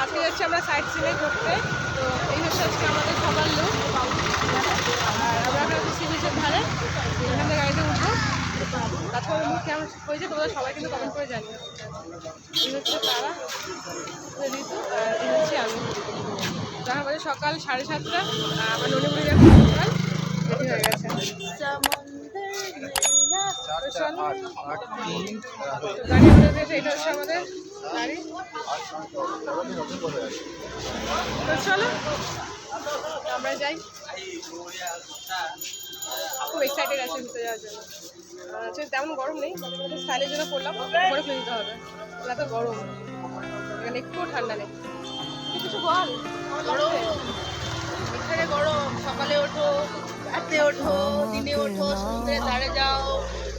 আজকে যাচ্ছি আমরা সাইট সিনে ঘুরতে তো এই হচ্ছে আজকে আমাদের সবার লোক আর আমরা এখন আছি সি বিচের ধারে এখান থেকে গাড়িতে উঠবো তারপর মুখ হয়েছে তোমরা সবাই কিন্তু কমেন্ট করে জানিও। হচ্ছে তারা ঋতু, আর হচ্ছে আমি। তো এখন সকাল সাড়ে সাতটা আমার ননিমুড়ি যাচ্ছে সকাল রেডি হয়ে গেছে। গেছে আমরা যাই। খুব এক্সাইটেড আছে ঘুরতে যাওয়ার জন্য। আহ, তেমন গরম নেই স্টাইলের জন্য করলাম পরে ফেলে দিতে হবে এত গরম। এখানে একটুও ঠান্ডা নেই। কিছু বল গরম। এখানে গরম সকালে ওঠো রাতে ওঠো দিনে ওঠো সমুদ্রের ধারে যাও।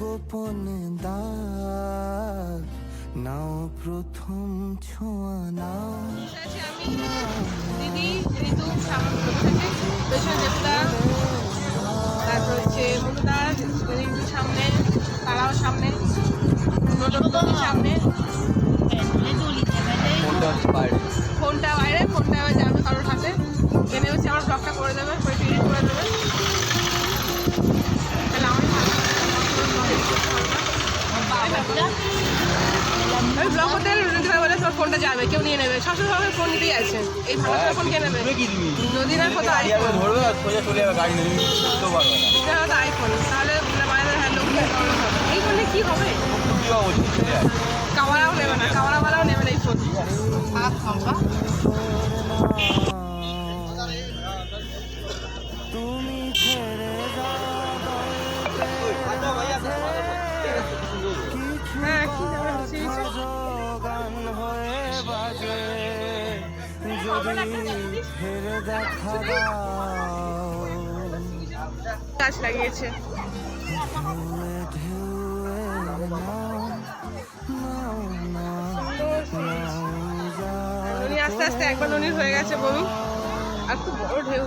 গোপন দাগ নাও প্রথম ছোঁয়া নাও। আছি দিদি ঋতু তারপর হচ্ছে ঋতু সামনে তারাও সামনে সামনে। ফোনটা বাইরে। ফোনটা যাবে কারোর হাতে। এনে হচ্ছে আমার ব্লগটা করে দেবে করে করে দেবে তাহলে আমার আমি ব্লগ করতে গেলে বলে তোমার ফোনটা যাবে কেউ নিয়ে নেবে। সবসময় সবাই ফোন নিতেই আছে। এই ভালো ফোন কে নেবে? যদি না কত আইফোন ধরবে সোজা চলে যাবে গাড়ি নেবে আইফোন তাহলে এই ফোনে কি হবে? কাওয়ারাও নেবে না কাওয়ারাওয়ালাও নেবে না এই ফোন গাছ লাগিয়েছে। আস্তে আস্তে একবার ননির হয়ে গেছে বমি। আর খুব বড় ঢেউ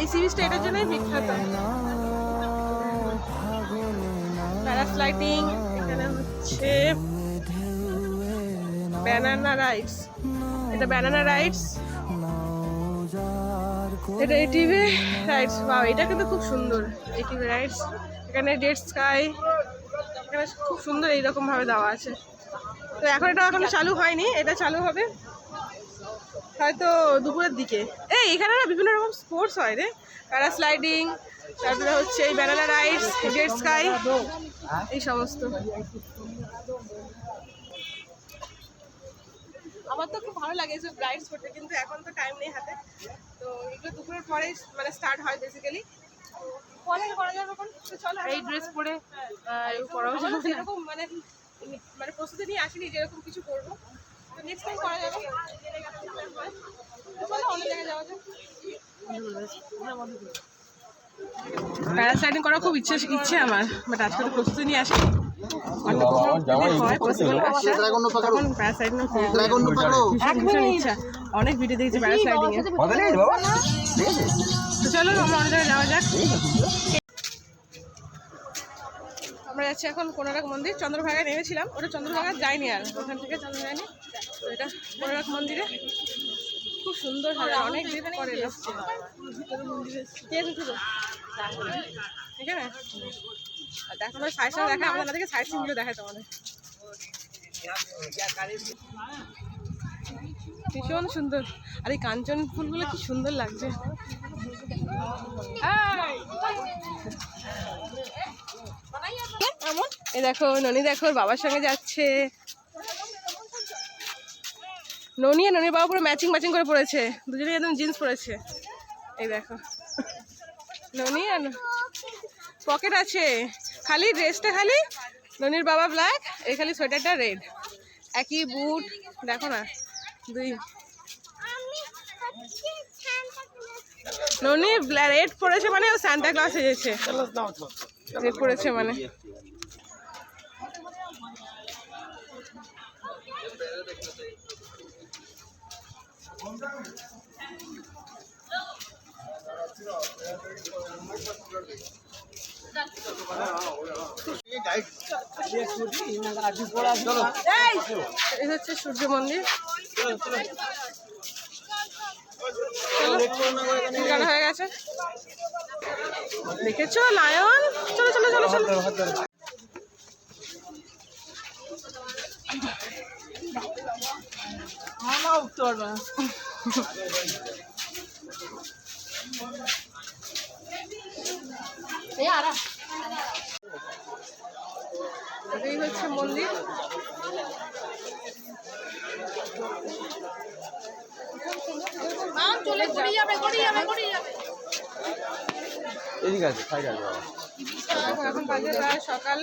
এই সিরিজটা এটার জন্যই বিখ্যাত। প্যারাস্লাইডিং, এখানে হচ্ছে ব্যানানা রাইডস এটা ব্যানানা যার এটা এটিভি রাইডস বাহ এটা কিন্তু খুব সুন্দর এটিভি রাইডস এখানে ডেড স্কাই এখানে খুব সুন্দর এইরকম ভাবে দেওয়া আছে। তো এখন এটা এখনও চালু হয়নি, এটা চালু হবে হয়তো দুপুরের দিকে। এই, এখানে না বিভিন্ন রকম স্পোর্টস হয় রে। প্যারাস্লাইডিং তারপরে হচ্ছে এই ব্যানানা রাইডস ডেড স্কাই এই সমস্ত। আমার তো খুব ভালো লাগে এসব রাইডস করতে কিন্তু এখন তো টাইম নেই হাতে। তো এগুলো দুপুরের পরে মানে স্টার্ট হয় বেসিক্যালি পরে করা যাবে এখন? চলো এই ড্রেস পরে করাও যাবে সেরকম মানে মানে প্রস্তুতি নিয়ে আসিনি যে এরকম কিছু করব। তো নেক্সট টাইম করা যাবে। চলো অন্য জায়গায় যাওয়া যাক। প্যারাস্লাইডিং করার খুব ইচ্ছে ইচ্ছে আমার বাট আজকে তো প্রস্তুতি নিয়ে আসি যদি হয়। ইচ্ছা অনেক ভিডিও দেখেছি ঠিক আছে তো চলো আমরা জায়গায় যাওয়া যাক। আমরা যাচ্ছি এখন কোনারক মন্দির। চন্দ্রভাগায় নেমেছিলাম। ওটা চন্দ্রভাগা যাইনি আর। ওখান থেকে চন্দ্রভাগানি তো এটা কোনারক মন্দিরে। খুব সুন্দর হয়। অনেক দিন পরে এলো। কে দেখো আমাদের সিনগুলো ভীষণ সুন্দর। আর এই কাঞ্চন ফুলগুলো কি সুন্দর লাগছে। এই দেখো, ননি দেখো বাবার সঙ্গে যাচ্ছে। ননি আর ননির বাবা পুরো ম্যাচিং ম্যাচিং করে পড়েছে। দুজনেই একদম জিন্স পরেছে। এই দেখো। ননি আর পকেট আছে। খালি ড্রেসটা খালি ননির বাবা ব্ল্যাক এই খালি সোয়েটারটা রেড একই বুট দেখো না, দুই। ননি রেড পরেছে মানে ও সান্টা ক্লাস এসেছে রেড পরেছে মানে। এই হচ্ছে সূর্য মন্দির হয়ে গেছে দেখেছ লায়ন চলো চলো চলো চলো এই হচ্ছে মন্দির। এদিকে আছে সাইড আছে এখন এখন বাজে প্রায় সকাল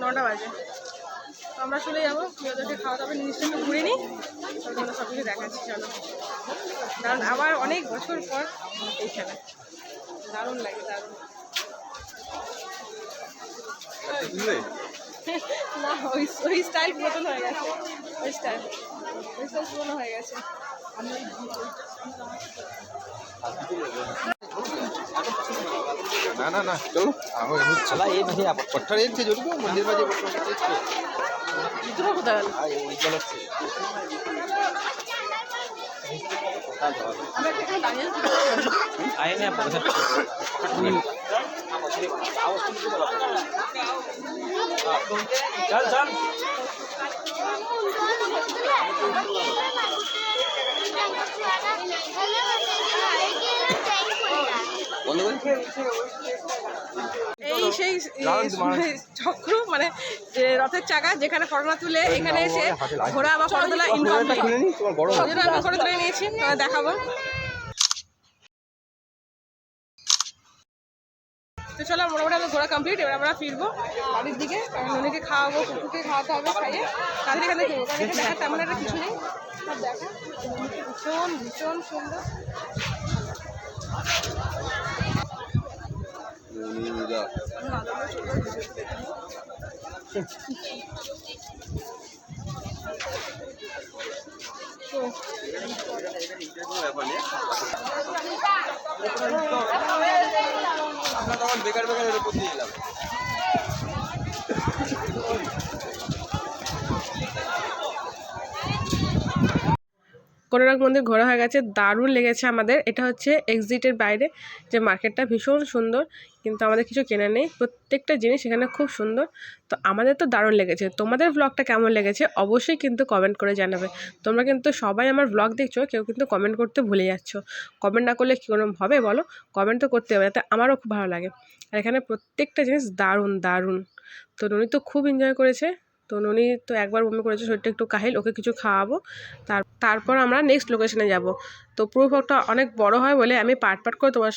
নটা বাজে। আমরা চলে যাব খাওয়া দাওয়া একটু ঘুরে নিই। সব কিছু দেখাচ্ছি চলো। কারণ আবার অনেক বছর পর এইখানে। দারুণ লাগে দারুণ। বুঝলে? না ওই ওই স্টাইল পুরাতন হয়ে গেছে। ওই স্টাইল ওই স্টাইল পুরনো হয়ে গেছে। না না না চলো। হচ্ছে না এই মাঝে পট্টার এসছে জড়িত মন্দির মাঝে পট্টার এসছে দুটো কোথায় গেল? আর ওই চালাচ্ছে আমরা এখানে দাঁড়িয়ে আছি। আয় না পয়সা চল চল এই সেই চক্র মানে রথের চাকা যেখানে ফটোনা তুলে এখানে এসে ঘোড়া বা ফটো তোলা ইনকাম খুলে নি তোমার বড় ওই জন্য আমি ফটো তুলে নিয়েছি দেখাবো। তো চলো মোটামুটি আমার ঘোরা কমপ্লিট এবার আমরা ফিরবো বাড়ির দিকে কারণ ননিকে খাওয়াবো কুকুরকে খাওয়াতে হবে খাইয়ে। তাদের এখানে ফিরবো কারণ এখানে দেখার তেমন একটা কিছু নেই। সব দেখা। ভীষণ ভীষণ সুন্দর। আমরা তখন বেকার বেকার এর উপর দিয়ে এলাম কোনারক মন্দির ঘোরা হয়ে গেছে, দারুণ লেগেছে আমাদের। এটা হচ্ছে এক্সিটের বাইরে, যে মার্কেটটা ভীষণ সুন্দর, কিন্তু আমাদের কিছু কেনা নেই। প্রত্যেকটা জিনিস এখানে খুব সুন্দর। তো আমাদের তো দারুণ লেগেছে। তোমাদের ব্লগটা কেমন লেগেছে অবশ্যই কিন্তু কমেন্ট করে জানাবে। তোমরা কিন্তু সবাই আমার ব্লগ দেখছ, কেউ কিন্তু কমেন্ট করতে ভুলে যাচ্ছ। কমেন্ট না করলে কী কোনো হবে বলো? কমেন্ট তো করতে হবে, যাতে আমারও খুব ভালো লাগে। আর এখানে প্রত্যেকটা জিনিস দারুণ দারুণ। তো ননি তো খুব এনজয় করেছে। তো ননি তো একবার বমি করেছে, শরীরটা একটু কাহিল, ওকে কিছু খাওয়াবো। তার, তারপর আমরা নেক্সট লোকেশনে যাব। তো প্রুফ অনেক বড় হয় বলে আমি পার্ট পার্ট করে তোমার